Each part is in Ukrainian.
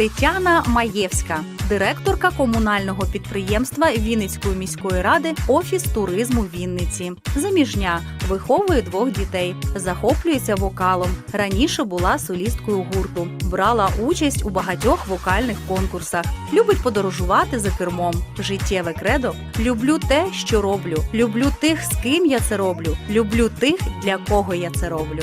Тетяна Маєвська, директорка комунального підприємства Вінницької міської ради Офіс туризму Вінниці. Заміжня виховує двох дітей, захоплюється вокалом. Раніше була солісткою гурту, брала участь у багатьох вокальних конкурсах. Любить подорожувати за кермом. Життєве кредо люблю те, що роблю. Люблю тих, з ким я це роблю. Люблю тих, для кого я це роблю.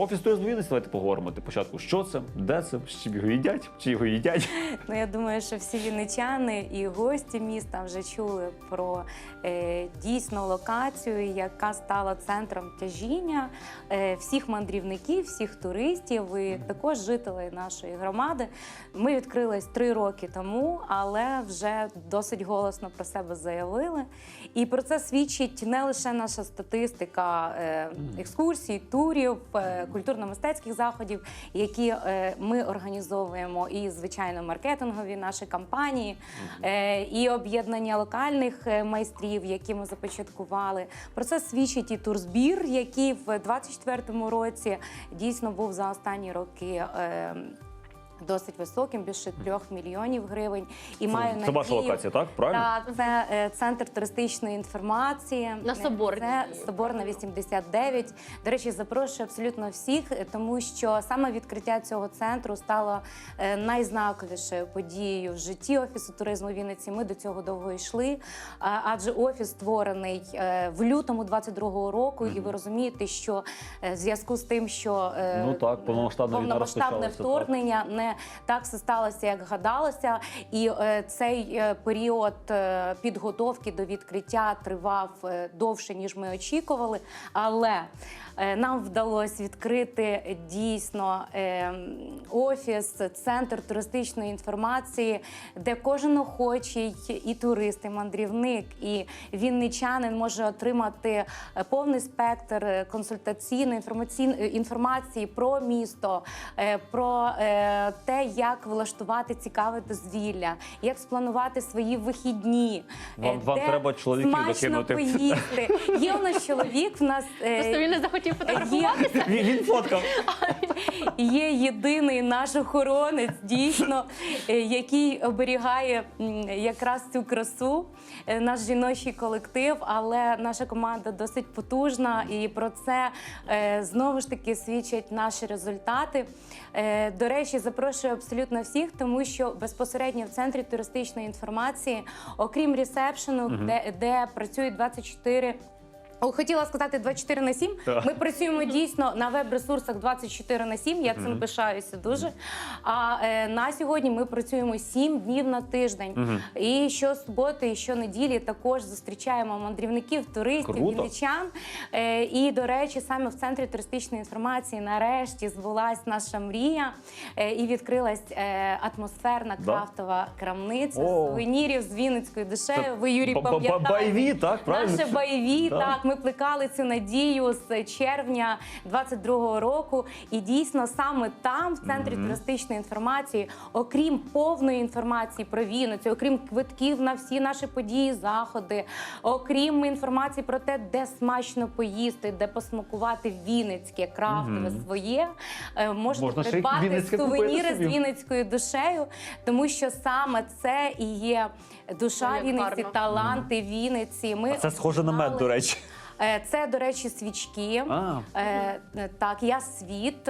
Про офіс туризму Вінниці давайте поговоримо. Ти спочатку, що це, де це, з чим його їдять, чи його їдять. Ну, я думаю, що всі вінничани і гості міста вже чули про е, дійсну локацію, яка стала центром тяжіння е, всіх мандрівників, всіх туристів і також жителей нашої громади. Ми відкрились три роки тому, але вже досить голосно про себе заявили. І про це свідчить не лише наша статистика е, екскурсій, турів, е, культурно-мистецьких заходів, які е, ми організовуємо, і звичайно маркетингові наші кампанії, е, і об'єднання локальних е, майстрів, які ми започаткували. Про це свідчить і турзбір, який в 24-му році дійсно був за останні роки. Досить високим, більше трьох мільйонів гривень, і маю це ваша надію- локація, так? Правильно? так, це е, центр туристичної інформації. На Соборній. Це Соборна 89. До речі, запрошую абсолютно всіх, тому що саме відкриття цього центру стало е, найзнаковішою подією в житті офісу туризму Вінниці. Ми до цього довго йшли. А- Адже офіс створений е, в лютому 22-го року, і ви розумієте, що е, в зв'язку з тим, що е, Ну так, повномасштабне вторгнення не так все сталося, як гадалося. І е, цей е, період е, підготовки до відкриття тривав довше, ніж ми очікували. Але нам вдалося відкрити дійсно офіс, центр туристичної інформації, де кожен охочий і турист, і мандрівник, і вінничанин може отримати повний спектр консультаційної інформації про місто, про те, як влаштувати цікаве дозвілля, як спланувати свої вихідні. Вам- е, вам треба чоловіків смачно докинути. поїсти. Є у нас чоловік, в нас е, Просто він не захотів фотографувати. Він, він фоткав. є єдиний наш охоронець, дійсно, е, який оберігає якраз цю красу, е, наш жіночий колектив, але наша команда досить потужна, і про це е, знову ж таки свідчать наші результати. Е, До речі, запрошую абсолютно всіх, тому що безпосередньо в центрі туристичної інформації, окрім ресепшену, де, де працюють 24 О, Хотіла сказати 24 на 7. Так. Ми працюємо дійсно на веб-ресурсах 24 на 7. Я цим пишаюся дуже. А е, на сьогодні ми працюємо 7 днів на тиждень. І щосуботи, і щонеділі також зустрічаємо мандрівників, туристів, вінничан. Е, і, до речі, саме в центрі туристичної інформації нарешті збулась наша мрія е, і відкрилась е, атмосферна Да? крафтова крамниця О. сувенірів з вінницькою душею. Ви, Юрій, пам'ятаєте. Байві, так? Правильно? Наше бойові, Так. так. Ми плекали цю надію з червня 22-го року. І дійсно саме там, в центрі туристичної інформації, окрім повної інформації про Вінницю, окрім квитків на всі наші події, заходи, окрім інформації про те, де смачно поїсти, де посмакувати вінницьке, крафтове своє, е, можна, Можна придбати сувеніри з вінницькою душею, тому що саме це і є душа Вінниці, таланти Вінниці. Ми А це схоже на мед, до речі. Е, Це, до речі, свічки. А. Е, е, так, я світ,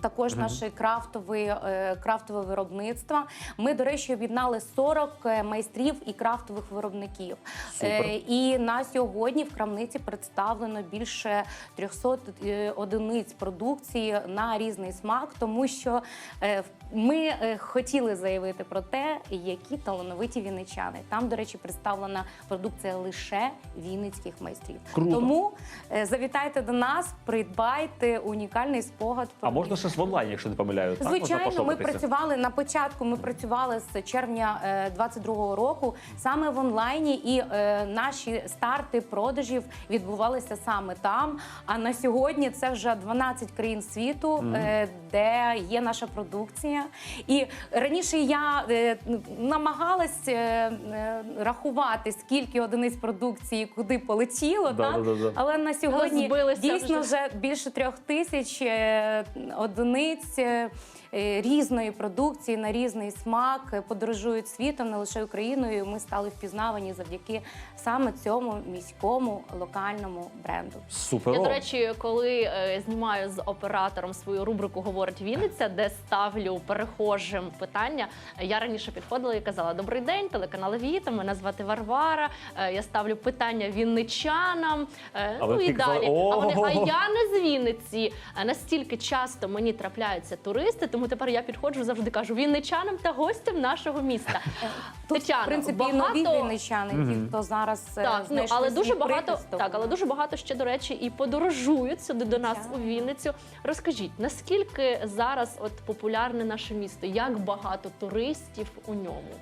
також наше крафтове, крафтове виробництво. Ми, до речі, об'єднали 40 е, майстрів і крафтових виробників. Супер. Е, І на сьогодні в крамниці представлено більше 300 е, одиниць продукції на різний смак, тому що е, ми хотіли заявити про те, які талановиті вінничани. Там, до речі, представлена продукція лише вінницьких майстрів. Круто. Тому е, завітайте до нас, придбайте унікальний спогад. А можна ще ж в онлайні, якщо не помиляю. так? Звичайно, ми працювали на початку. Ми працювали з червня е, 22-го року саме в онлайні, і е, наші старти продажів відбувалися саме там. А на сьогодні це вже 12 країн світу, е, де є наша продукція. І раніше я е, намагалась е, е, рахувати, скільки одиниць продукції куди полетіло. Зрозуміло, Да, так? да, да, да. Але на сьогодні Розбилися дійсно вже. вже більше трьох тисяч е, одиниць е, різної продукції на різний смак е, подорожують світом, не лише Україною. Ми стали впізнавані завдяки саме цьому міському локальному бренду. Супер. Я, до речі, коли е, знімаю з оператором свою рубрику Говорить Вінниця, де ставлю перехожим питання. Я раніше підходила і казала: Добрий день, телеканал Віта. Мене звати Варвара. Е, я ставлю питання вінничанам. Е, А ну і далі. А вони, а я не з Вінниці. Настільки часто мені трапляються туристи, тому тепер я підходжу завжди кажу вінничанам та гостям нашого міста. Тут, Тетяно, в принципі, і нові вінничани, ті, хто зараз е, Так, ну знайшли але дуже багато так, але дуже багато ще до речі і подорожують сюди до нас у Вінницю. Розкажіть, наскільки зараз от популярне наше місто? Як багато туристів у ньому?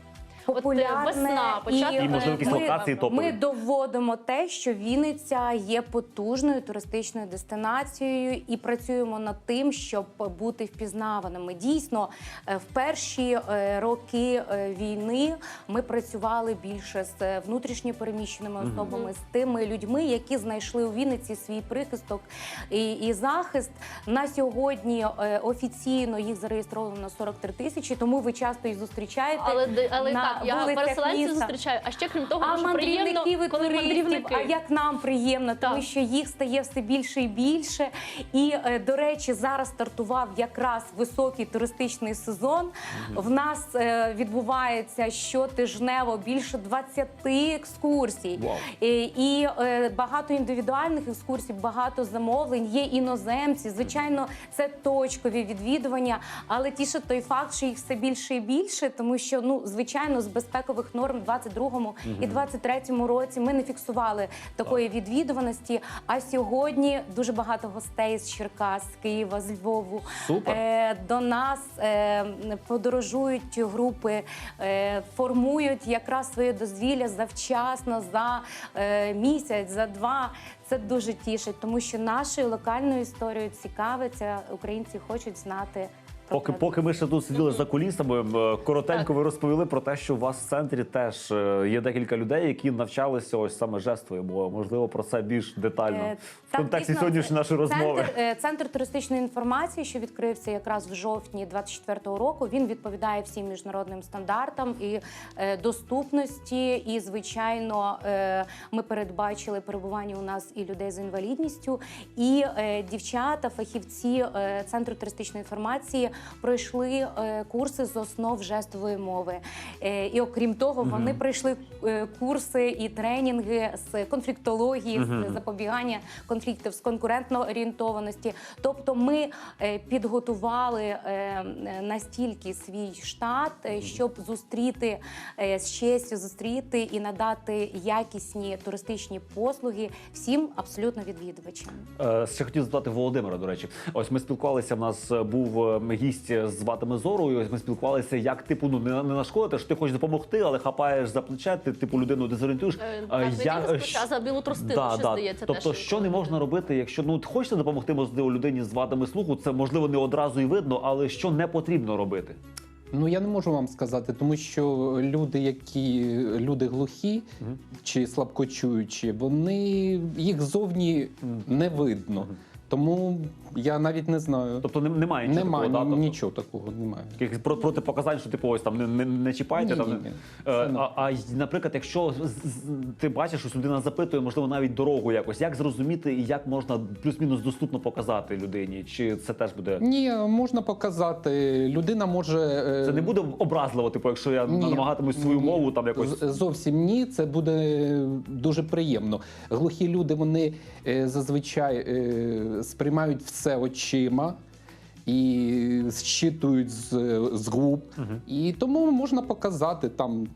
Популярне От, е, весна, початок І, можливо, якісь локації топові. Ми доводимо те, що Вінниця є потужною туристичною дестинацією, і працюємо над тим, щоб бути впізнаваними. Дійсно, е, в перші е, роки війни ми працювали більше з внутрішньо переміщеними особами, з тими людьми, які знайшли у Вінниці свій прихисток і, і захист. На сьогодні офіційно їх зареєстровано на 43 тисячі, тому ви часто їх зустрічаєте. Але де- але на так, я вулицях переселенців міста. зустрічаю. А ще крім того, А дуже приємно, мандрівників і коли туристів, мандрівники. а як нам приємно, тому Так. що їх стає все більше і більше. І е, до речі, зараз стартував якраз високий туристичний сезон. В нас е, відбувається щотижнево більше 20 екскурсій. Вау. І, і е, багато індивідуальних екскурсій, багато замовлень. Є іноземці. Звичайно, це точкові відвідування, але тіше той факт, що їх все більше і більше, тому що ну звичайно з безпекових норм в 22-му і 23-му році ми не фіксували такої відвідуваності. А сьогодні дуже багато гостей з Черкас, з Києва, з Львову. Супер. Е, до нас е, подорожують групи, е, формують якраз своє дозвілля завчасно за е, місяць, за два. Це дуже тішить, тому що нашою локальною історією цікавиться. Українці хочуть знати. Поки, поки ми ще тут сиділи за кулісами, е, коротенько ви розповіли про те, що у вас в центрі теж е, є декілька людей, які навчалися ось саме жестової мови. Можливо, про це більш детально Е, в так, контексті дійсно, сьогоднішньої нашої розмови. Центр, центр туристичної інформації, що відкрився якраз в жовтні 24-го року. Він відповідає всім міжнародним стандартам і е, доступності. І, звичайно, е, ми передбачили перебування у нас і людей з інвалідністю, і е, дівчата, фахівці е, центру туристичної інформації пройшли е, курси з основ жестової мови. Е, і окрім того, вони пройшли е, курси і тренінги з конфліктології, з запобігання конфліктів, з конкурентної орієнтованості. Тобто, ми підготували настільки свій штат, щоб зустріти з честю зустріти і надати якісні туристичні послуги всім абсолютно відвідувачам. Ще хотів задати Володимира. До речі, ось ми спілкувалися. В нас був е, гість з Ватами Зору. І ось ми спілкувалися, як типу ну не, не нашкодити, що ти хочеш допомогти, але хапаєш за плече, ти типу людину дезорієнтуєш. Е, Е, так, я- а за білу тростину, Да, ще, да. здається, Тобто, теж що не можна робити, якщо ну хочете допомогти можливо людині з вадами слуху, це можливо не одразу і видно, але що не потрібно робити. Ну я не можу вам сказати, тому що люди, які люди глухі Мгм. чи слабкочуючі, вони їх зовні не видно. Тому я навіть не знаю. Тобто не- немає нічого Немає такого, да? Тобто, нічого такого, немає. Якихось про- протипоказань, що типу ось там не, не, не чіпайте. Ні, там, ні, ні. Е, а, а й, наприклад, якщо з- з- ти бачиш, що людина запитує, можливо, навіть дорогу якось, як зрозуміти і як можна плюс-мінус доступно показати людині? Чи це теж буде Ні, можна показати. Людина може е, це не буде образливо, типу, якщо я Ні. намагатимусь свою Ні. мову там якось. З- зовсім ні. Це буде дуже приємно. Глухі люди вони е, зазвичай е, сприймають все очима. І зчитують з, з губ, і тому можна показати там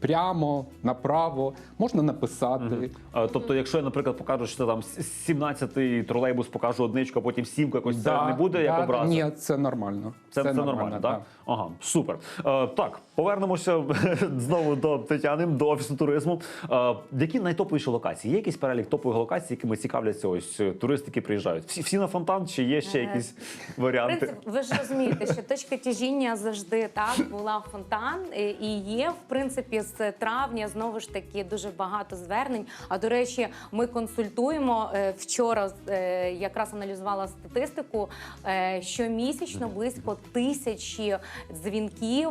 прямо, направо, можна написати. Е, Тобто, якщо я, наприклад, покажу, що це там 17-й тролейбус, покажу одничку, а потім сімку, якось Да, це не буде як да, образа? Ні, це нормально. Це, це, нормально, так? Ага, супер. Е, так, повернемося знову до Тетяни, до офісу туризму. Е, які найтоповіші локації? Є якийсь перелік топових локацій, якими цікавляться ось е, туристи, які приїжджають? Всі, всі на фонтан, чи є ще Е, якісь В варіанти? принципі, ви ж розумієте, що точка тяжіння завжди так була фонтан, і, є в принципі з травня знову ж таки дуже багато звернень. А до речі, ми консультуємо е, вчора. е, Якраз аналізувала статистику. е, Щомісячно близько тисячі дзвінків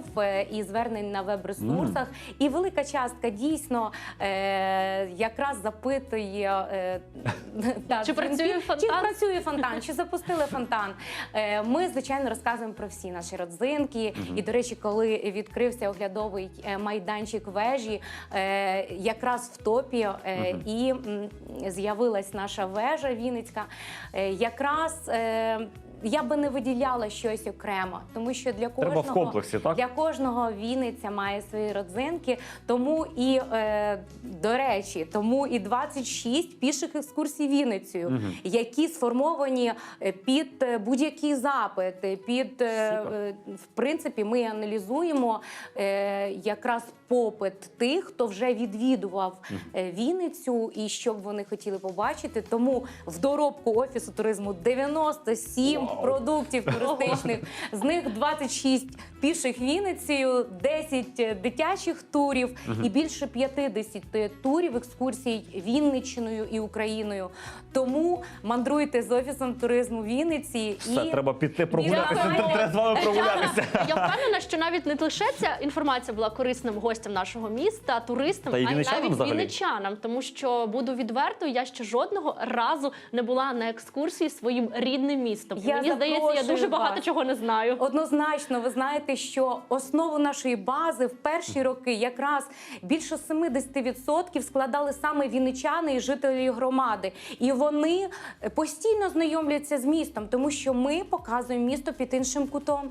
і звернень на веб-ресурсах. І велика частка дійсно якраз запитує Чи працює фонтан? Чи працює фонтан, чи запустили фонтан. Ми, звичайно, розказуємо про всі наші родзинки. І, до речі, коли відкрився оглядовий е, майданчик вежі, е, якраз в топі е, і з'явилась наша вежа Вінницька. Якраз я би не виділяла щось окремо, тому що для Треба кожного в комплексі, так? для кожного Вінниця має свої родзинки. Тому і е, до речі, тому і 26 піших екскурсій Вінницею, які сформовані е, під е, будь-який запит. Під е, е, в принципі, ми аналізуємо е, якраз попит тих, хто вже відвідував е, Вінницю і що б вони хотіли побачити. Тому в доробку офісу туризму 97 Вау. Продуктів туристичних. З них 26 піших Вінницею, 10 дитячих турів і більше 50 турів екскурсій Вінниччиною і Україною. Тому мандруйте з офісом туризму Вінниці Все, і треба піти прогулятися. Дякую. Треба з вами прогулятися. Я впевнена, що навіть не лише ця інформація була корисним гостям нашого міста, туристам, Та й а й вінничанам навіть взагалі. вінничанам. Тому що буду відвертою, я ще жодного разу не була на екскурсії своїм рідним містом. І Я Мені здається, я дуже багато вас. чого не знаю. Однозначно, ви знаєте, що основу нашої бази в перші роки якраз більше 70% складали саме вінничани і жителі громади. І вони постійно знайомляться з містом, тому що ми показуємо місто під іншим кутом.